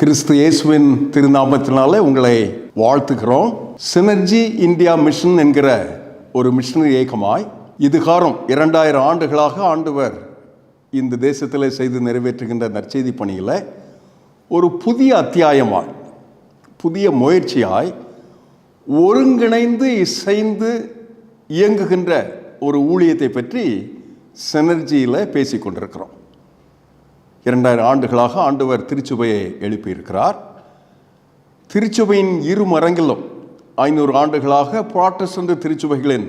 கிறிஸ்து இயேசுவின் திருநாமத்தினாலே உங்களை வாழ்த்துக்கிறோம் synergy India mission என்கிற ஒரு மிஷனரி இயக்கமாய் இதுகாரம் இரண்டாயிரம் ஆண்டுகளாக ஆண்டவர் இந்த தேசத்தில் செய்து நிறைவேற்றுகின்ற நற்செய்தி பணியில் ஒரு புதிய அத்தியாயமாய் புதிய முயற்சியாய் ஒருங்கிணைந்து இசைந்து இயங்குகின்ற ஒரு ஊழியத்தை பற்றி சினர்ஜியில் பேசிக்கொண்டிருக்கிறோம். இரண்டாயிரம் ஆண்டுகளாக ஆண்டவர் திருச்சுவையை எழுப்பியிருக்கிறார். திருச்சுவையின் இரு மரங்களும் ஐநூறு ஆண்டுகளாக புராட்டஸ்டன்ட் திருச்சுவைகளின்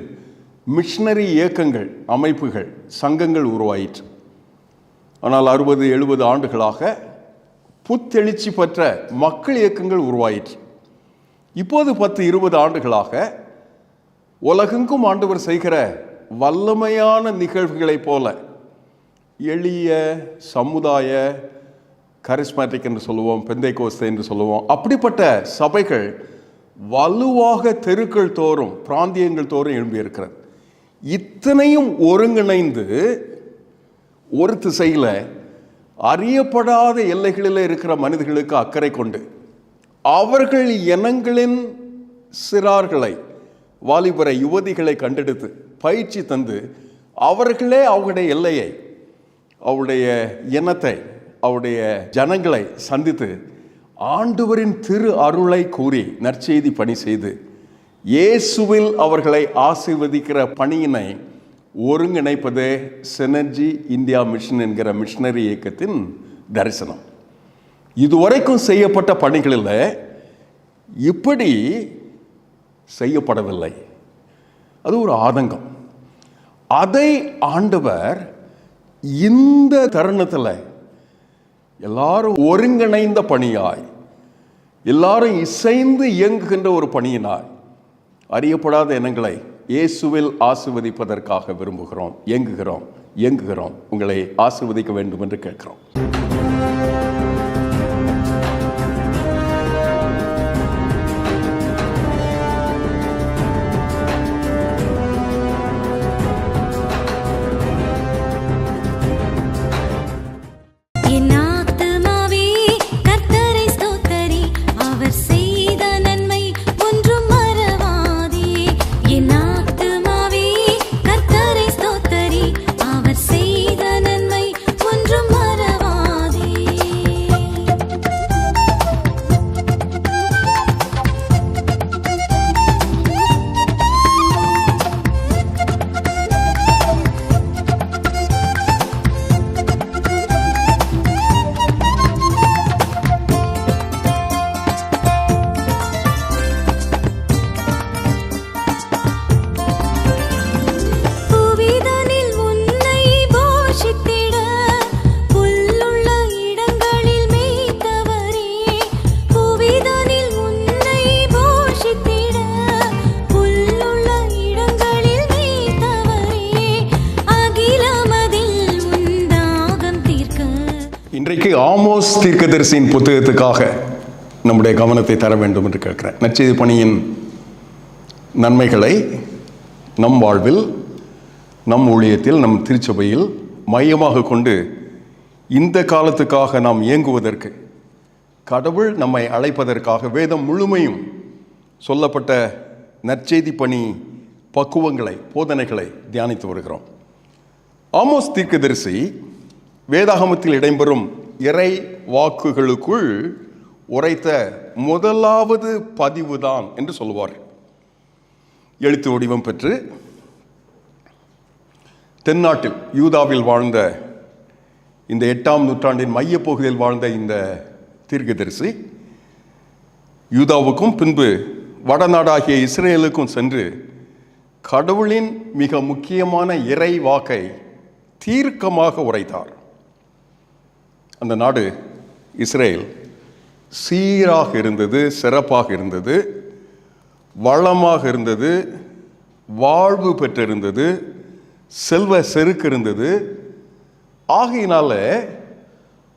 மிஷனரி இயக்கங்கள் அமைப்புகள் சங்கங்கள் உருவாயிற்று. ஆனால் அறுபது எழுபது ஆண்டுகளாக புத்தெழுச்சி பெற்ற மக்கள் இயக்கங்கள் உருவாயிற்று. இப்போது பத்து இருபது ஆண்டுகளாக உலகெங்கும் ஆண்டவர் செய்கிற வல்லமையான நிகழ்வுகளைப் போல எளிய சமுதாய கரிஸ்மேட்டிக் என்று சொல்லுவோம் பெந்தை கோஸ்தை என்று சொல்லுவோம். அப்படிப்பட்ட சபைகள் வலுவாக தெருக்கள் தோறும் பிராந்தியங்கள் தோறும் எழும்பியிருக்கிறது. இத்தனையும் ஒருங்கிணைந்து ஒரு திசையில் அறியப்படாத எல்லைகளில் இருக்கிற மனிதர்களுக்கு அக்கறை கொண்டு அவர்கள் இனங்களின் சிறார்களை வாலிபரை யுவதிகளை கண்டெடுத்து பயிற்சி தந்து அவர்களே அவங்களுடைய எல்லையை அவருடைய இனத்தை அவருடைய ஜனங்களை சந்தித்து ஆண்டவரின் திரு அருளை கூறி நற்செய்தி பணி செய்து இயேசுவில் அவர்களை ஆசிர்வதிக்கிற பணியினை ஒருங்கிணைப்பது செனர்ஜி இந்தியா மிஷன் என்கிற மிஷனரி இயக்கத்தின் தரிசனம். இதுவரைக்கும் செய்யப்பட்ட பணிகளில் இப்படி செய்யப்படவில்லை. அது ஒரு ஆதங்கம். அதை ஆண்டவர் இந்த தருணத்தில் எல்லாரும் ஒருங்கிணைந்த பணியாய் எல்லாரும் இசைந்து இயங்குகின்ற ஒரு பணியினாய் அறியப்படாத இனங்களை இயேசுவில் ஆசிர்வதிப்பதற்காக விரும்புகிறோம் இயங்குகிறோம் இயங்குகிறோம். உங்களை ஆசிர்வதிக்க வேண்டும் என்று கேட்கிறோம். இன்றைக்கு ஆமோஸ் தீர்க்கதரிசியின் புத்தகத்துக்காக நம்முடைய கவனத்தை தர வேண்டும் என்று கேட்கிறேன். நற்செய்தி பணியின் நன்மைகளை நம் வாழ்வில் நம் ஊழியத்தில் நம் திருச்சபையில் மையமாக கொண்டு இந்த காலத்துக்காக நாம் இயங்குவதற்கு கடவுள் நம்மை அழைப்பதற்காக வேதம் முழுமையும் சொல்லப்பட்ட நற்செய்தி பணி பக்குவங்களை போதனைகளை தியானித்து வருகிறோம். ஆமோஸ் தீர்க்கதரிசி வேதாகமத்தில் இடம்பெறும் இறை வாக்குகளுக்குள் உரைத்த முதலாவது பதிவுதான் என்று சொல்லுவார் எழுத்து வடிவம் பெற்று தென்னாட்டில் யூதாவில் வாழ்ந்த இந்த எட்டாம் நூற்றாண்டின் மையப்பகுதியில் வாழ்ந்த இந்த தீர்க்கதரிசி யூதாவுக்கும் பின்பு வடநாடாகிய இஸ்ரேலுக்கும் சென்று கடவுளின் மிக முக்கியமான இறை வாக்கை தீர்க்கமாக உரைத்தார். அந்த நாடு இஸ்ரேல் சீராக இருந்தது சிறப்பாக இருந்தது வளமாக இருந்தது வாழ்வு பெற்றிருந்தது செல்வ செருக்கு இருந்தது. ஆகையினால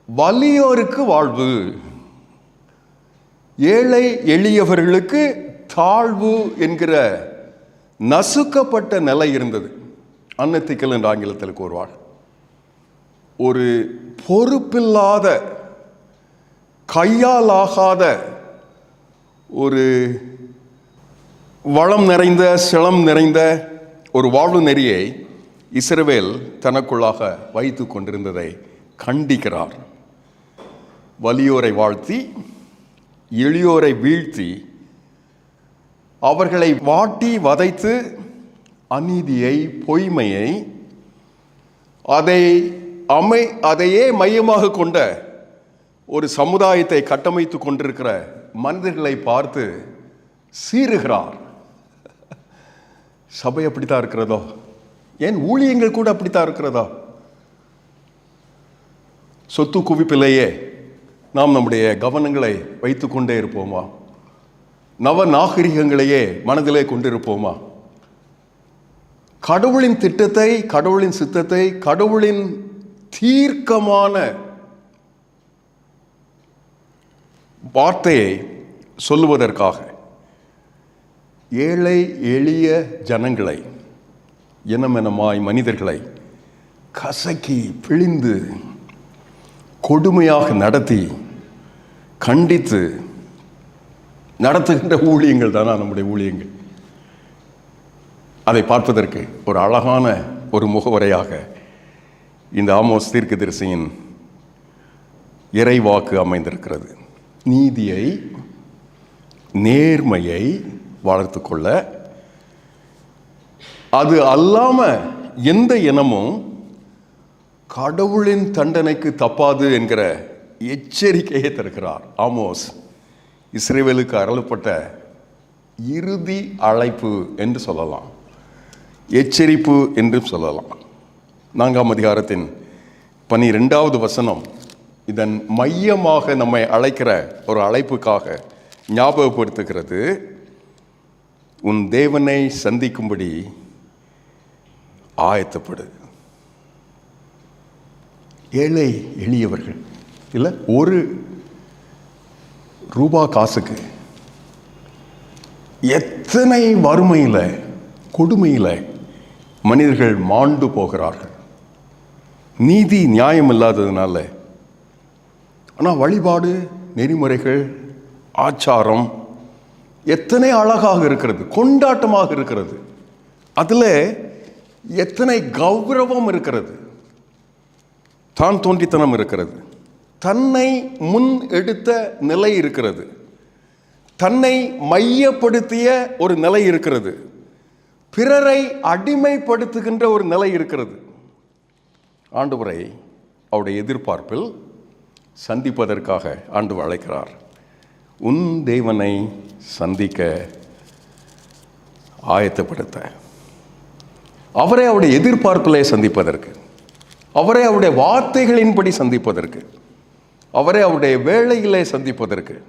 வலியோருக்கு வாழ்வு ஏழை எளியவர்களுக்கு தாழ்வு என்கிற நசுக்கப்பட்ட நிலை இருந்தது. அன்னத்திக்கல் என்று ஆங்கிலத்தில் கூறுவாள் ஒரு பொறுப்பில்லாத கையாலாகாத ஒரு வளம் நிறைந்த சிளம் நிறைந்த ஒரு வாழ்வு நெறியை இஸ்ரவேல் தனக்குள்ளாக வைத்து கொண்டிருந்ததை கண்டிக்கிறார். வலியோரை வாழ்த்தி எளியோரை வீழ்த்தி அவர்களை வாட்டி வதைத்து அநீதியை பொய்மையை அதை அமை அதையே மையமாக கொண்ட ஒரு சமுதாயத்தை கட்டமைத்து கொண்டிருக்கிற மனிதர்களை பார்த்து சீறுகிறார். சபை அப்படித்தான் இருக்கிறதோ? ஏன் ஊழியங்கள் கூட அப்படித்தான் இருக்கிறதா? சொத்து குவிப்பிலேயே நாம் நம்முடைய கவனங்களை வைத்துக்கொண்டே இருப்போமா? நவ நாகரிகங்களையே மனதிலே கொண்டிருப்போமா? கடவுளின் திட்டத்தை கடவுளின் சித்தத்தை கடவுளின் தீர்க்கமான வார்த்தையை சொல்லுவதற்காக ஏழை எளிய ஜனங்களை இனமெனமாய் மனிதர்களை கசக்கி பிழிந்து கொடுமையாக நடத்தி கண்டித்து நடத்துகின்ற ஊழியங்கள் தானா நம்முடைய ஊழியங்கள். அதை பார்ப்பதற்கு ஒரு அழகான ஒரு முகவரையாக இந்த ஆமோஸ் தீர்க்கதரிசியின் இறைவாக்கு அமைந்திருக்கிறது. நீதியை நேர்மையை வளர்த்து கொள்ள அது அல்லாமல் எந்த இனமும் கடவுளின் தண்டனைக்கு தப்பாது என்கிற எச்சரிக்கையை தருகிறார். ஆமோஸ் இஸ்ரேவேலுக்கு அருளப்பட்ட இறுதி அழைப்பு என்று சொல்லலாம். எச்சரிப்பு என்றும் சொல்லலாம். நான்காம் அதிகாரத்தின் பனிரெண்டாவது வசனம். இதன் மையமாக நம்மை அழைக்கிற ஒரு அழைப்புக்காக ஞாபகப்படுத்துகிறது. உன் தேவனை சந்திக்கும்படி ஆயத்தப்படு. ஏழை எளியவர்கள். இல்லை ஒரு ரூபா காசுக்கு எத்தனை வறுமையில் கொடுமையில் மனிதர்கள் மாண்டு போகிறார்கள். நீதி நியாயம் இல்லாததுனால ஆனால் வழிபாடு நெறிமுறைகள் ஆச்சாரம் எத்தனை அழகாக இருக்கிறது கொண்டாட்டமாக இருக்கிறது. அதில் எத்தனை கௌரவம் இருக்கிறது. தான் தோன்றித்தனம் இருக்கிறது. தன்னை முன் எடுத்த நிலை இருக்கிறது. தன்னை மையப்படுத்திய ஒரு நிலை இருக்கிறது. பிறரை அடிமைப்படுத்துகின்ற ஒரு நிலை இருக்கிறது. ஆண்டவரை அவருடைய எதிர்பார்ப்பில் சந்திப்பதற்காக ஆண்டு அழைக்கிறார். உன் தேவனை சந்திக்க ஆயத்தப்படுத்த. அவரை அவருடைய எதிர்பார்ப்பிலே சந்திப்பதற்கு அவரை அவருடைய வார்த்தைகளின்படி சந்திப்பதற்கு அவரை அவருடைய வேலையிலே சந்திப்பதற்கு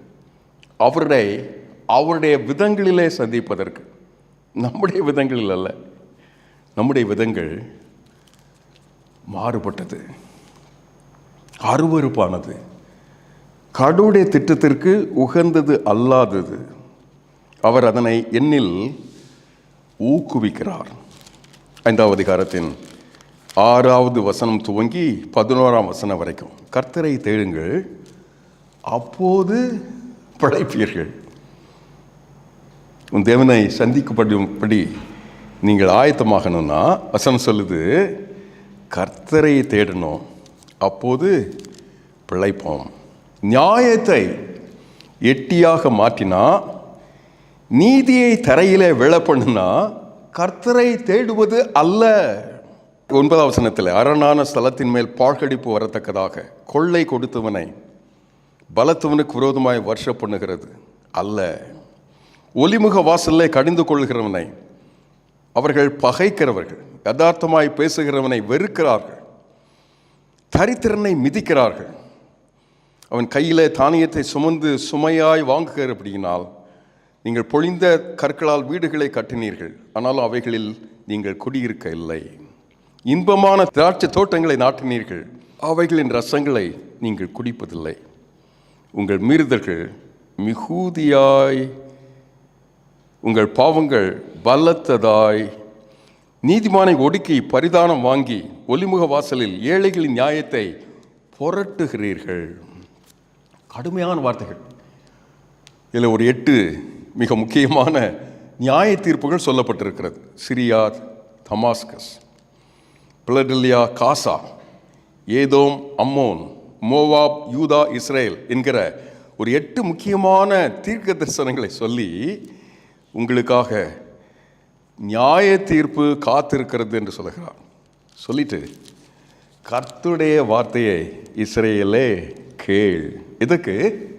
அவருடைய அவருடைய விதங்களிலே சந்திப்பதற்கு நம்முடைய விதங்களில் அல்ல நம்முடைய விதங்கள் மாறுபட்டது. அருவருப்பானது. கடவுளுடைய திட்டத்திற்கு உகந்தது அல்லாதது. அவர் அதனை எண்ணில் ஊக்குவிக்கிறார். ஐந்தாவது அதிகாரத்தின் ஆறாவது வசனம் துவங்கி பதினோராம் வசனம் வரைக்கும். கர்த்தரை தேடுங்கள் அப்போது பிழைப்பீர்கள். உன் தேவனை சந்திக்கப்படும்படி நீங்கள் ஆயத்தமாகணும்னா வசனம் சொல்லுது கர்த்தரை தேடணும் அப்போது பிழைப்போம். நியாயத்தை எட்டியாக மாற்றினா நீதியை தரையில் விழ கர்த்தரை தேடுவது அல்ல. ஒன்பதாம் வசனத்தில் அரணான ஸ்தலத்தின் மேல் பாழ்கடிப்பு வரத்தக்கதாக கொள்ளை கொடுத்தவனை பலத்தவனுக்கு விரோதமாய் வருஷ பண்ணுகிறது அல்ல. ஒலிமுக வாசல்லே கடிந்து கொள்கிறவனை அவர்கள் பகைக்கிறவர்கள். யதார்த்தமாய் பேசுகிறவனை வெறுக்கிறார்கள். தரித்திரனை மிதிக்கிறார்கள். அவன் கையில் தானியத்தை சுமந்து சுமையாய் வாங்குகிறபடியினால் நீங்கள் பொழிந்த கற்களால் வீடுகளை கட்டினீர்கள். ஆனால் அவைகளில் நீங்கள் குடியிருக்க இல்லை இன்பமான திராட்சை தோட்டங்களை நாட்டினீர்கள். அவைகளின் ரசங்களை நீங்கள் குடிப்பதில்லை. உங்கள் மீறுதல்கள் மிகுதியாய் உங்கள் பாவங்கள் பலத்ததாய் நீதிமானை ஒடுக்கி பரிதானம் வாங்கி ஒலிமுக வாசலில் ஏழைகளின் நியாயத்தை புரட்டுகிறீர்கள். கடுமையான வார்த்தைகள். இதில் ஒரு எட்டு மிக முக்கியமான நியாய தீர்ப்புகள் சொல்லப்பட்டிருக்கிறது. சிரியா தமாஸ்கஸ் பிளடில்லியா காசா ஏதோம் அம்மோன் மோவாப் யூதா இஸ்ரேல் என்கிற ஒரு எட்டு முக்கியமான தீர்க்க தரிசனங்களை சொல்லி உங்களுக்காக நியாய தீர்ப்பு காத்திருக்கிறது என்று சொல்லுகிறார். சொல்லிட்டு கர்த்துடைய வார்த்தையை இஸ்ரேலே கேள். இதுக்கு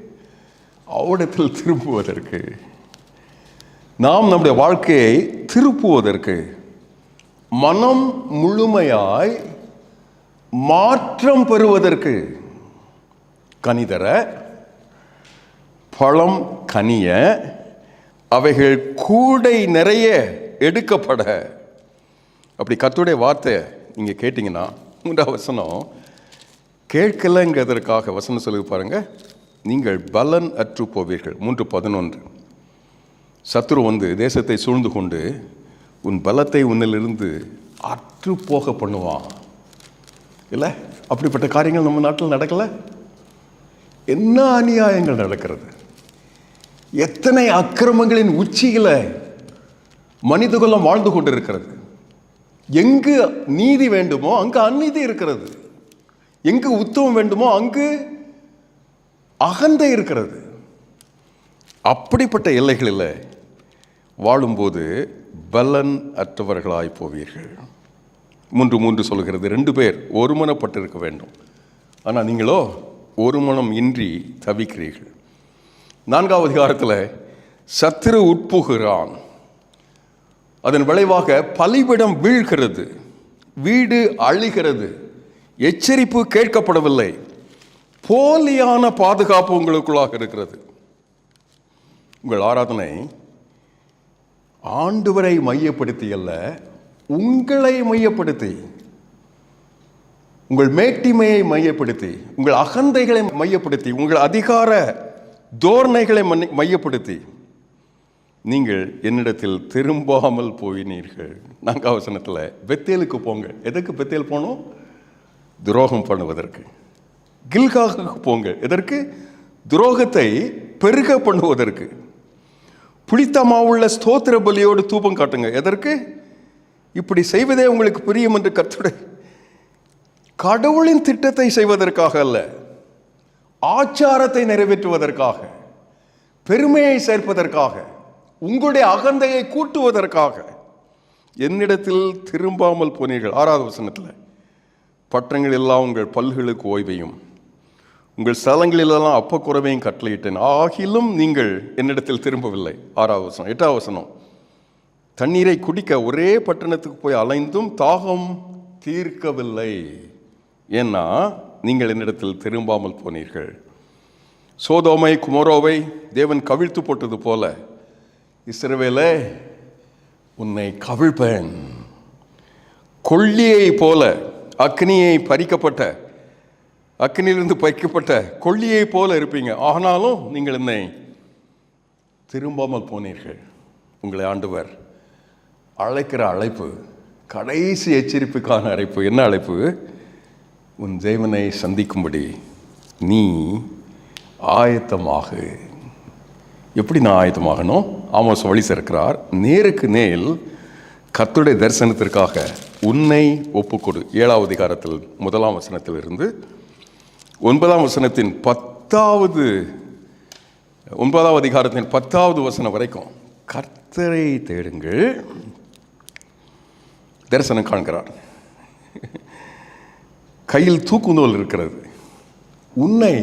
அவடத்தில் திரும்புவதற்கு. நாம் நம்முடைய வாழ்க்கையை திருப்புவதற்கு. மனம் முழுமையாய் மாற்றம் பெறுவதற்கு. கனிதர பழம் கனிய அவைகள் கூடை நிறைய எடுக்கப்பட. அப்படி கத்துடைய வார்த்தை நீங்கள் கேட்டிங்கன்னா மூன்றாவது வசனம் கேட்கலைங்கிறதற்காக வசனம் சொல்லி பாருங்கள் நீங்கள் பலன் அற்று போவீர்கள். மூன்று பதினொன்று. சத்ரு வந்து தேசத்தை சூழ்ந்து கொண்டு உன் பலத்தை உன்னிலிருந்து அற்று போக பண்ணுவான். இல்லை? அப்படிப்பட்ட காரியங்கள் நம்ம நாட்டில் நடக்கலை? என்ன அநியாயங்கள் நடக்கிறது? எத்தனை அக்கிரமங்களின் உச்சியில் மனிதகுலம் வாழ்ந்து கொண்டிருக்கிறது. எங்கு நீதி வேண்டுமோ அங்கு அந்நீதி இருக்கிறது. எங்கு உத்தவம் வேண்டுமோ அங்கு அகந்தை இருக்கிறது. அப்படிப்பட்ட எல்லைகளில் வாழும்போது பலன் அற்றவர்களாய் போவீர்கள். மூன்று மூன்று சொல்கிறது. ரெண்டு பேர் ஒருமனப்பட்டிருக்க வேண்டும். ஆனால் நீங்களோ ஒரு மனம் இன்றி தவிக்கிறீர்கள். நான்காவது அதிகாரத்தில் சத்துரு உட்புகிறான் அதன் விளைவாக பலிபிடம் வீழ்கிறது வீடு அழிகிறது எச்சரிப்பு கேட்கப்படவில்லை போலியான பாதுகாப்பு உங்களுக்குள்ளாக இருக்கிறது. உங்கள் ஆராதனை ஆண்டவரை மையப்படுத்தி அல்ல உங்களை மையப்படுத்தி உங்கள் மேட்டிமையை மையப்படுத்தி உங்கள் அகந்தைகளை மையப்படுத்தி உங்கள் அதிகார தோரணைகளை மன்னி- மையப்படுத்தி நீங்கள் என்னிடத்தில் திரும்பாமல் போயினீர்கள். நாங்கள் அவசனத்தில் பெத்தேலுக்கு போங்க. எதற்கு பெத்தேல் போனோம்? துரோகம் பண்ணுவதற்கு. கில்காகுக்கு போங்க. எதற்கு? துரோகத்தை பெருக பண்ணுவதற்கு. புளித்தமாவுள்ள ஸ்தோத்திர பலியோடு தூபம் காட்டுங்க. எதற்கு? இப்படி செய்வதே உங்களுக்கு புரியும் என்று கத்துடை கடவுளின் திட்டத்தை செய்வதற்காக அல்ல ஆச்சாரத்தை நிறைவேற்றுவதற்காக பெருமையை சேர்ப்பதற்காக. உங்களுடைய அகந்தையை கூட்டுவதற்காக என்னிடத்தில் திரும்பாமல் போனீர்கள். ஆறாவது வசனத்தில் பட்டங்கள் எல்லாம் உங்கள் பல்களுக்கு ஓய்வையும் உங்கள் ஸ்தலங்களிலெல்லாம் அப்பக்குறவையும் கட்டளையிட்டேன். ஆகிலும் நீங்கள் என்னிடத்தில் திரும்பவில்லை. ஆறாவது வசனம். எட்டாவது வசனம். தண்ணீரை குடிக்க ஒரே பட்டணத்துக்கு போய் அலைந்தும் தாகம் தீர்க்கவில்லை. ஏன்னா நீங்கள் என்னிடத்தில் திரும்பாமல் போனீர்கள். சோதோமை குமரோவை தேவன் கவிழ்த்து போட்டது போல இஸ்ரவேலே உன்னை கவிழ்ப்பேன். கொள்ளியை போல அக்னியை பறிக்கப்பட்ட அக்னியிலிருந்து பறிக்கப்பட்ட கொள்ளியை போல இருப்பீங்க. ஆனாலும் நீங்கள் என்னை திரும்பாமல் போனீர்கள். உங்களை ஆண்டவர் அழைக்கிற அழைப்பு கடைசி எச்சரிப்புக்கான அழைப்பு. என்ன அழைப்பு? உன் தேவனை சந்திக்கும்படி நீ ஆயத்தமாகு எப்படி நான் ஆயத்தமாகணும் ஆமோஸ் வழி சேர்க்கிறார் நேருக்கு நேல் கத்துடைய தரிசனத்திற்காக உன்னை ஒப்புக்கொடு. ஏழாவது அதிகாரத்தில் முதலாம் வசனத்திலிருந்து ஒன்பதாம் வசனத்தின் பத்தாவது ஒன்பதாவது அதிகாரத்தின் பத்தாவது வசனம் வரைக்கும் கர்த்தரை தேடுங்கள். தரிசனம் காண்கிறார். கையில் தூக்குந்தோல் இருக்கிறது. உன்னை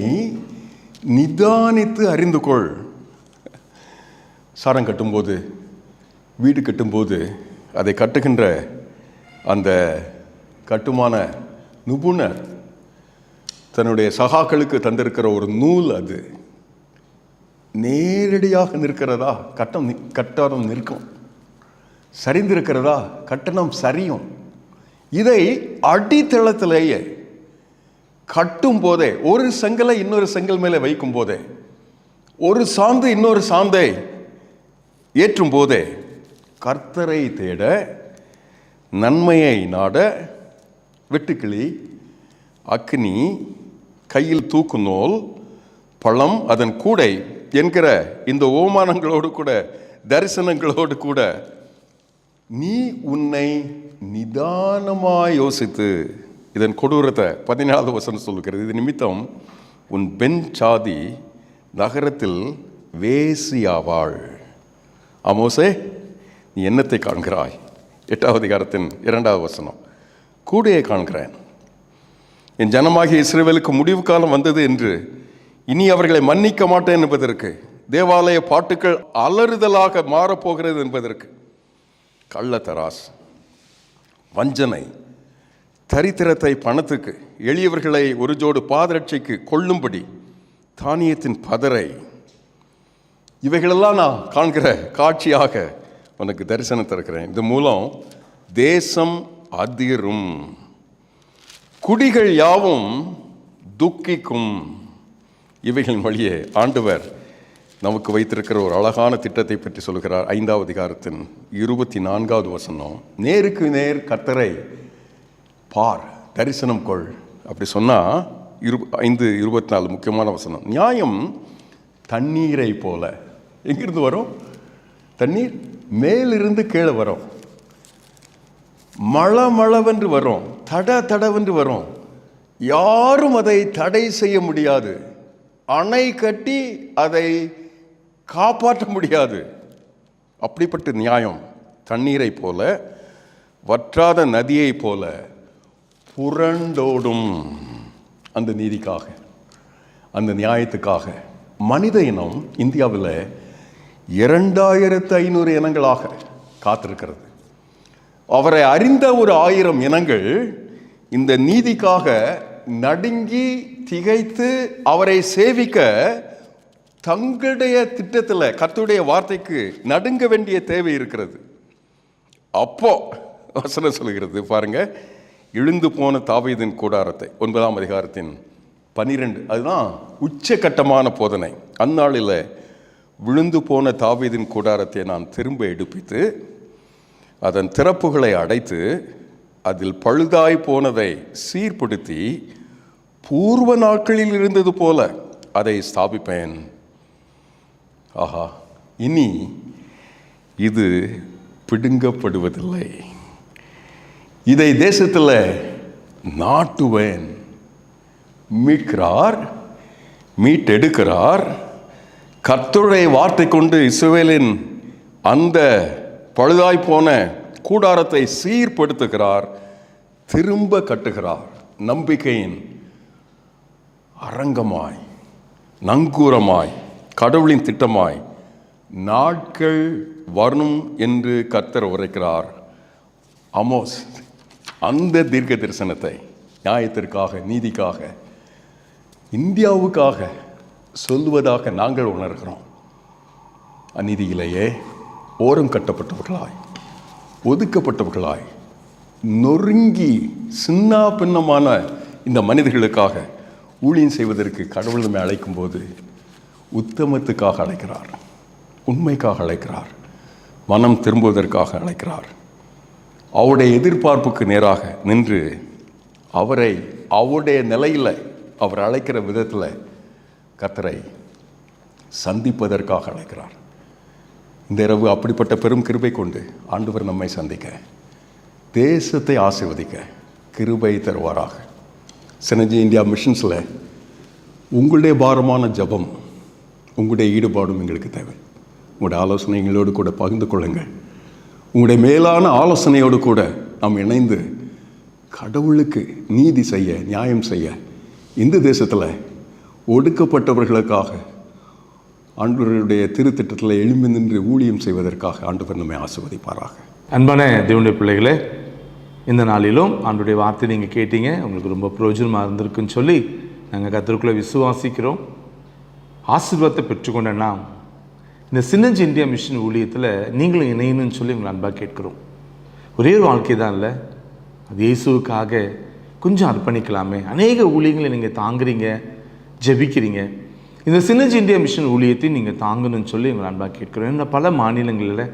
நிதானித்து அறிந்து கொள். சாரம் கட்டும்போது வீடு கட்டும்போது அதை கட்டுகின்ற அந்த கட்டுமான நிபுணர் தன்னுடைய சகாக்களுக்கு தந்திருக்கிற ஒரு நூல் அது. நேரடியாக நிற்கிறதா? கட்டம் கட்டணம் நிற்கும். சரிந்திருக்கிறதா? கட்டணம் சரியும். இதை அடித்தளத்திலேயே கட்டும் போதே ஒரு செங்கலை இன்னொரு செங்கல் மேலே வைக்கும் போதே ஒரு சாந்து இன்னொரு சாந்தை ஏற்றும் போதே கர்த்தரை தேட நன்மையை நாட வெட்டுக்கிளி அக்னி கையில் தூக்குநூல் பழம் அதன் கூடை என்கிற இந்த ஓமானங்களோடு கூட தரிசனங்களோடு கூட நீ உன்னை நிதானமாக யோசித்து இதன் கொடூரத்தை பதினாலு வசனம் சொல்லுகிறது. இது நிமித்தம் உன் பெண் சாதி நகரத்தில் வேசியாவாள். அமோசே நீ என்னத்தை காண்கிறாய்? எட்டாவது காரத்தின் இரண்டாவது வசனம். கூடையை காண்கிறேன். என் ஜனமாகிய இஸ்ரேவேலுக்கு முடிவு காலம் வந்தது என்று இனி அவர்களை மன்னிக்க மாட்டேன் என்பதற்கு தேவாலய பாட்டுக்கள் அலறுதலாக மாறப்போகிறது என்பதற்கு. கள்ளத்தராஸ் வஞ்சனை தரித்திரத்தை பணத்துக்கு எளியவர்களை ஒரு ஜோடு பாதரட்சைக்கு கொள்ளும்படி தானியத்தின் பதரை இவைகளெல்லாம் நான் காண்கிற காட்சியாக உனக்கு தரிசனம் தருகிறேன். இது மூலம் தேசம் அதிரும். குடிகள் யாவும் துக்கிக்கும். இவைகளின் வழியே ஆண்டவர் நமக்கு வைத்திருக்கிற ஒரு அழகான திட்டத்தை பற்றி சொல்கிறார். ஐந்தாவது அதிகாரத்தின் இருபத்தி நான்காவது வசனம். நேருக்கு நேர் கர்த்தரை பார் தரிசனம் கொள். அப்படி சொன்னால் இரு ஐந்து இருபத்தி நாலு முக்கியமான வசனம். நியாயம் தண்ணீரை போல. எங்கிருந்து வரும்? தண்ணீர் மேலிருந்து கீழே வரும். மழ மழவென்று வரும். தட தடவென்று வரும். யாரும் அதை தடை செய்ய முடியாது. அணை கட்டி அதை காப்பாற்ற முடியாது. அப்படிப்பட்ட நியாயம். தண்ணீரை போல வற்றாத நதியைப் போல புரண்டோடும் அந்த நீதிக்காக அந்த நியாயத்துக்காக. மனித இனம் இந்தியாவில் இரண்டாயிரத்து ஐநூறு இனங்களாக காத்திருக்கிறது. அவரை அறிந்த ஒரு ஆயிரம் இனங்கள் இந்த நீதிக்காக நடுங்கி திகைத்து அவரை சேவிக்க தங்களுடைய திட்டத்தில் கத்துடைய வார்த்தைக்கு நடுங்க வேண்டிய தேவை இருக்கிறது. அப்போ வசனம் சொல்கிறது பாருங்க. இழுந்து போன தாவீதின் கூடாரத்தை ஒன்பதாம் அதிகாரத்தின் பனிரெண்டு அதுதான் உச்சகட்டமான போதனை. அந்நாளில் விழுந்து போன தாவீதின் கூடாரத்தை நான் திரும்ப எடுப்பித்து அதன் திறப்புகளை அடைத்து அதில் பழுதாய் போனதை சீர்படுத்தி பூர்வ நாட்களில் இருந்தது போல அதை ஸ்தாபிப்பேன். ஆஹா இனி இது பிடுங்கப்படுவதில்லை. இதை தேசத்தில் நாட்டுவேன். மீட்கிறார் மீட்டெடுக்கிறார் கர்த்தருடைய வார்த்தை கொண்டு இசுவேலின் அந்த பழுதாய் போன கூடாரத்தை சீர்படுத்துகிறார் திரும்ப கட்டுகிறார். நம்பிக்கையின் அரங்கமாய் நங்கூரமாய் கடவுளின் திட்டமாய் நாட்கள் வரும் என்று கர்த்தர் உரைக்கிறார். அமோஸ் அந்த தீர்க்க தரிசனத்தை நியாயத்திற்காக நீதிக்காக இந்தியாவுக்காக சொல்லுவதாக நாங்கள் உணர்கிறோம். அநீதியிலேயே ஓரம் கட்டப்பட்டவர்களாய் ஒதுக்கப்பட்டவர்களாய் நொறுங்கி சின்ன பின்னமான இந்த மனிதர்களுக்காக ஊழியம் செய்வதற்கு கடவுள் நம்மை அழைக்கும் போது உத்தமத்துக்காக அழைக்கிறார் உண்மைக்காக அழைக்கிறார் மனம் திரும்புவதற்காக அழைக்கிறார். அவருடைய எதிர்பார்ப்புக்கு நேராக நின்று அவரை அவருடைய நிலையில் அவர் அழைக்கிற விதத்தில் கர்த்தரை சந்திப்பதற்காக அழைக்கிறார். இந்த இரவு அப்படிப்பட்ட பெரும் கிருபை கொண்டு ஆண்டவர் நம்மை சந்திக்க தேசத்தை ஆசிர்வதிக்க கிருபை தருவாராக. சினஜி இந்தியா மிஷன்ஸில் உங்களுடைய பாரமான ஜெபம் உங்களுடைய ஈடுபாடும் எங்களுக்கு தேவை. உங்களுடைய ஆலோசனை எங்களோடு கூட பகிர்ந்து கொள்ளுங்கள். உங்களுடைய மேலான ஆலோசனையோடு கூட நாம் இணைந்து கடவுளுக்கு நீதி செய்ய நியாயம் செய்ய இந்த தேசத்தில் ஒடுக்கப்பட்டவர்களுக்காக ஆண்டவருடைய திருத்திட்டத்தில் எழும்பி நின்று ஊழியம் செய்வதற்காக ஆண்டவர் நம்மை ஆசிர்வதிப்பாராக. அன்பான தேவனுடைய பிள்ளைகளே இந்த நாளிலும் ஆண்டுடைய வார்த்தை நீங்கள் கேட்டீங்க. உங்களுக்கு ரொம்ப பிரயோஜனமாக இருந்திருக்குன்னு சொல்லி நாங்கள் கத்திற்குள்ளே விசுவாசிக்கிறோம். ஆசீர்வாதத்தை பெற்றுக்கொண்ட நாம் இந்த சின்னஞ்சி இந்தியா மிஷன் ஊழியத்தில் நீங்களும் இணையணும்னு சொல்லி உங்களை அன்பாக கேட்குறோம். ஒரே ஒரு வாழ்க்கை தான் இல்லை அது இயேசுவுக்காக கொஞ்சம் அர்ப்பணிக்கலாமே. அநேக ஊழியங்களை நீங்கள் தாங்குறீங்க. ஜெபிக்கிறீங்க. இந்த சினர்ஜி இந்தியா மிஷன் ஊழியத்தை நீங்கள் தாங்கணும்னு சொல்லி எங்கள் அன்பாக கேட்குறோம். இன்னும் பல மாநிலங்களில்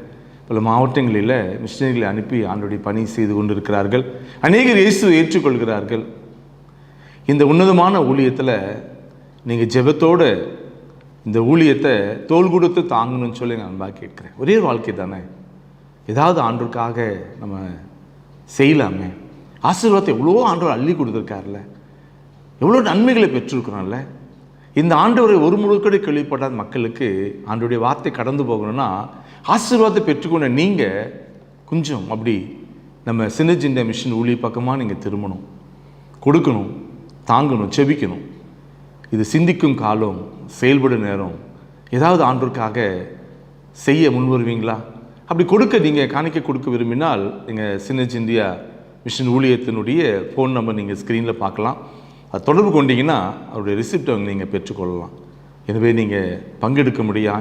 பல மாவட்டங்களில் மிஷினரிகளை அனுப்பி ஆண்டுடைய பணி செய்து கொண்டிருக்கிறார்கள். அநேகர் இயேசு ஏற்றுக்கொள்கிறார்கள். இந்த உன்னதமான ஊழியத்தில் நீங்கள் ஜெபத்தோடு இந்த ஊழியத்தை தோல் கொடுத்து தாங்கணும்னு சொல்லி நான் அன்பாக கேட்குறேன். ஒரே வாழ்க்கை தானே? ஏதாவது ஆண்டுக்காக நம்ம செய்யலாமே? ஆசீர்வாதத்தை எவ்வளோ ஆண்டு அள்ளி கொடுத்துருக்காருல்ல எவ்வளோ நன்மைகளை பெற்றிருக்கிறோம்ல இந்த ஆண்டவரை ஒரு முழுக்கடி கேள்விப்படாத மக்களுக்கு ஆண்டுடைய வார்த்தை கடந்து போகணும்னா ஆசீர்வாதத்தை பெற்றுக்கொண்ட நீங்கள் கொஞ்சம் அப்படி நம்ம சின்ன சின்ன மிஷின் ஊழி பக்கமாக நீங்கள் திரும்பணும். கொடுக்கணும் தாங்கணும் செபிக்கணும். இது சிந்திக்கும் காலம் செயல்படும் நேரம். ஏதாவது ஆண்டோருக்காக செய்ய முன் வருவீங்களா அப்படி கொடுக்க நீங்கள் காணிக்க கொடுக்க விரும்பினால் நீங்கள் சின்னஜ் இந்தியா மிஷின் ஊழியத்தினுடைய ஃபோன் நம்பர் நீங்கள் ஸ்க்ரீனில் பார்க்கலாம். அது தொடர்பு கொண்டீங்கன்னா அவருடைய ரிசிப்டை நீங்கள் பெற்றுக்கொள்ளலாம். எனவே நீங்கள் பங்கெடுக்க முடியா?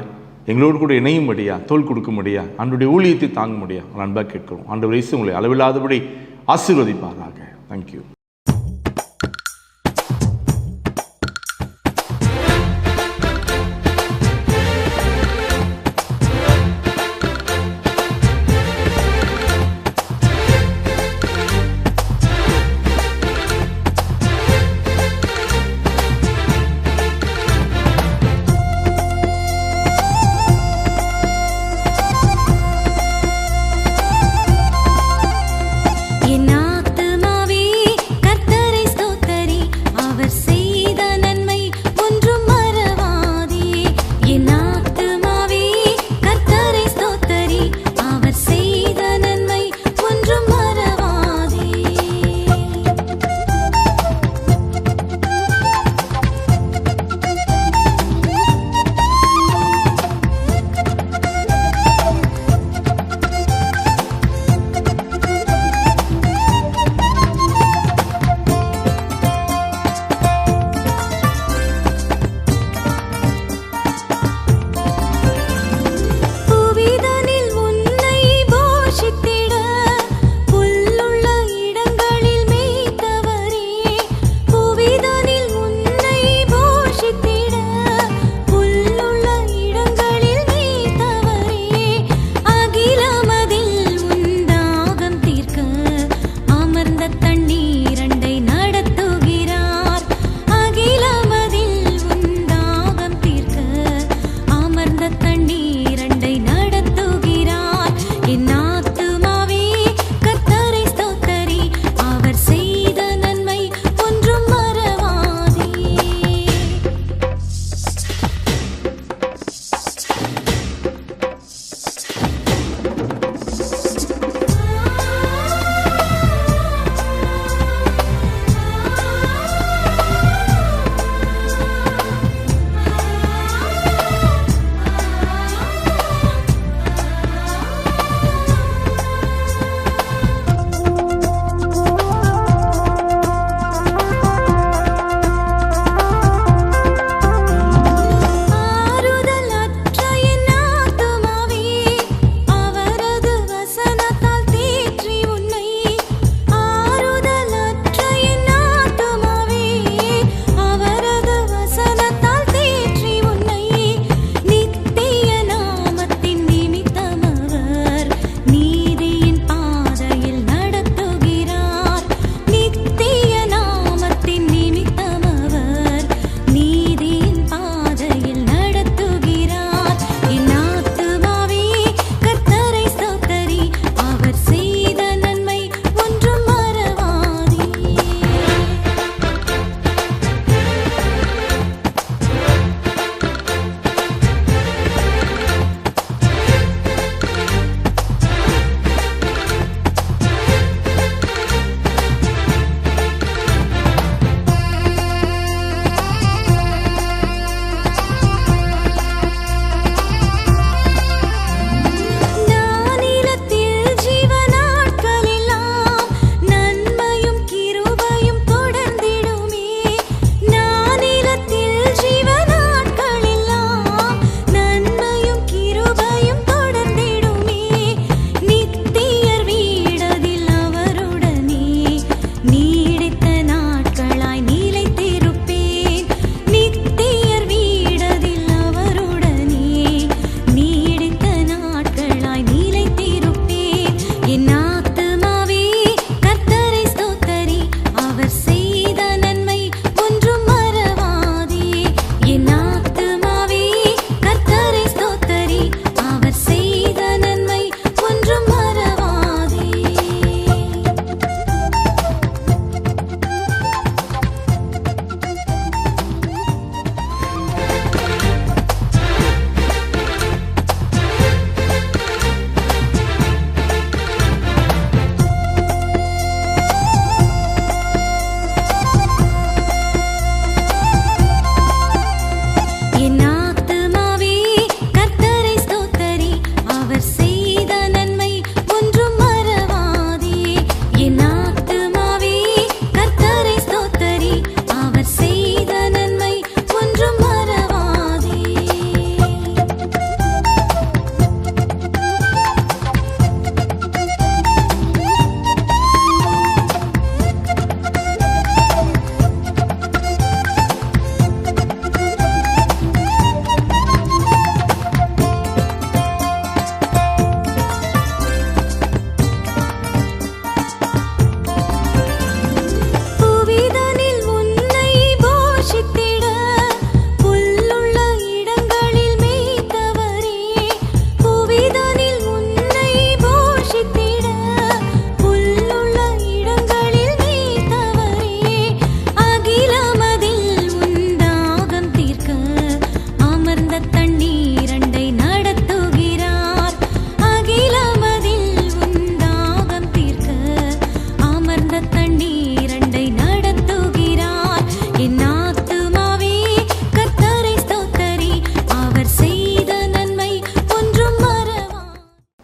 எங்களோடு கூட இணையும் முடியா? தோல் கொடுக்க முடியா? அன்றைய ஊழியத்தை தாங்க முடியா? அன்பாக கேட்கிறோம். ஆண்டு வயசு உங்களை அளவில்லாதபடி ஆசீர்வதிப்பாராக. தேங்க்யூ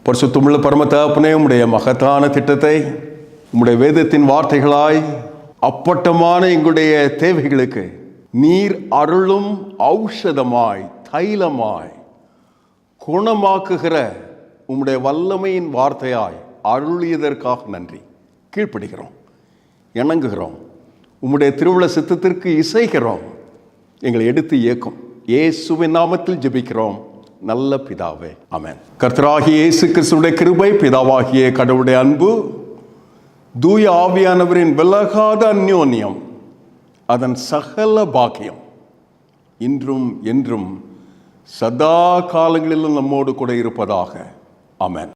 பரிசுத்தமுள்ள பரம தகப்பனே உம்முடைய மகத்தான திட்டத்தை உம்முடைய வேதத்தின் வார்த்தைகளாய் அப்பட்டமான எங்களுடைய தேவைகளுக்கு நீர் அருளும் ஔஷதமாய் தைலமாய் குணமாக்குகிற உம்முடைய வல்லமையின் வார்த்தையாய் அருளியதற்காக நன்றி. கீழ்ப்படுகிறோம் இணங்குகிறோம் உம்முடைய திருவிழா சித்தத்திற்கு இசைகிறோம் எங்களை எடுத்து இயக்கும். ஏசுவின் நாமத்தில் ஜெபிக்கிறோம். நல்ல பிதாவே. அமேன் கர்த்தராகிய இயேசு கிறிஸ்துடைய கிருபை பிதாவாகிய கடவுளுடைய அன்பு தூய ஆவியானவரின் விலகாத அந்யோன்யம் அதன் சகல பாக்கியம் இன்றும் என்றும் சதா காலங்களிலும் நம்மோடு கூட இருப்பதாக. அமேன்